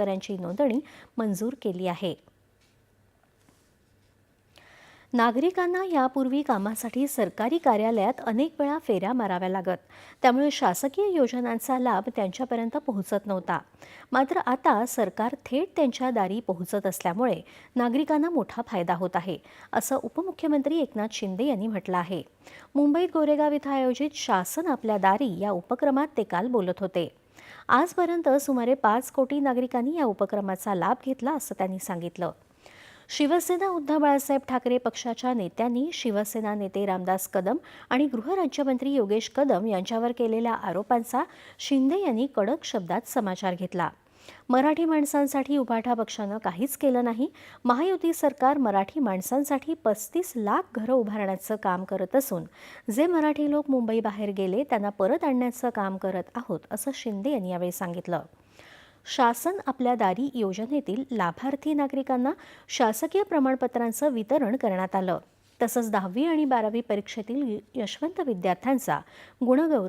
शेतकऱ्यांची नोंदणी मंजूर केली आहे. नागरिकांना यापूर्वी कामासाठी सरकारी कार्यालयात अनेक वेळा फेऱ्या माराव्या लागत. त्यामुळे शासकीय योजनांचा लाभ त्यांच्यापर्यंत पोहोचत नव्हता. मात्र आता सरकार थेट त्यांच्या दारी पोहोचत असल्यामुळे नागरिकांना मोठा फायदा होत आहे असं उपमुख्यमंत्री एकनाथ शिंदे यांनी म्हटलं आहे. मुंबईत गोरेगाव इथं आयोजित शासन आपल्या दारी या उपक्रमात ते काल बोलत होते. आजपर्यंत सुमारे पाच कोटी नागरिकांनी या उपक्रमाचा लाभ घेतला असं त्यांनी सांगितलं. शिवसेना उद्धव बाळासाहेब ठाकरे पक्षाच्या नेत्यांनी शिवसेना नेते रामदास कदम आणि गृहराज्यमंत्री योगेश कदम यांच्यावर केलेल्या आरोपांचा शिंदे यांनी कडक शब्दात समाचार घेतला. मराठी माणसांसाठी उभाठा पक्षानं काहीच केलं नाही. महायुती सरकार मराठी माणसांसाठी पस्तीस लाख घरं उभारण्याचं काम करत असून जे मराठी लोक मुंबईबाहेर गेले त्यांना परत आणण्याचं काम करत आहोत असं शिंदे यांनी यावेळी सांगितलं. शासन आपल्या दारी योजनेतील लाभार्थी नागरिकांना शासकीय प्रमाणपत्रांचं वितरण करण्यात आलं. तसंच दहावी आणि बारावी परीक्षेतील यशवंत विद्यार्थ्यांचा गुणगौरव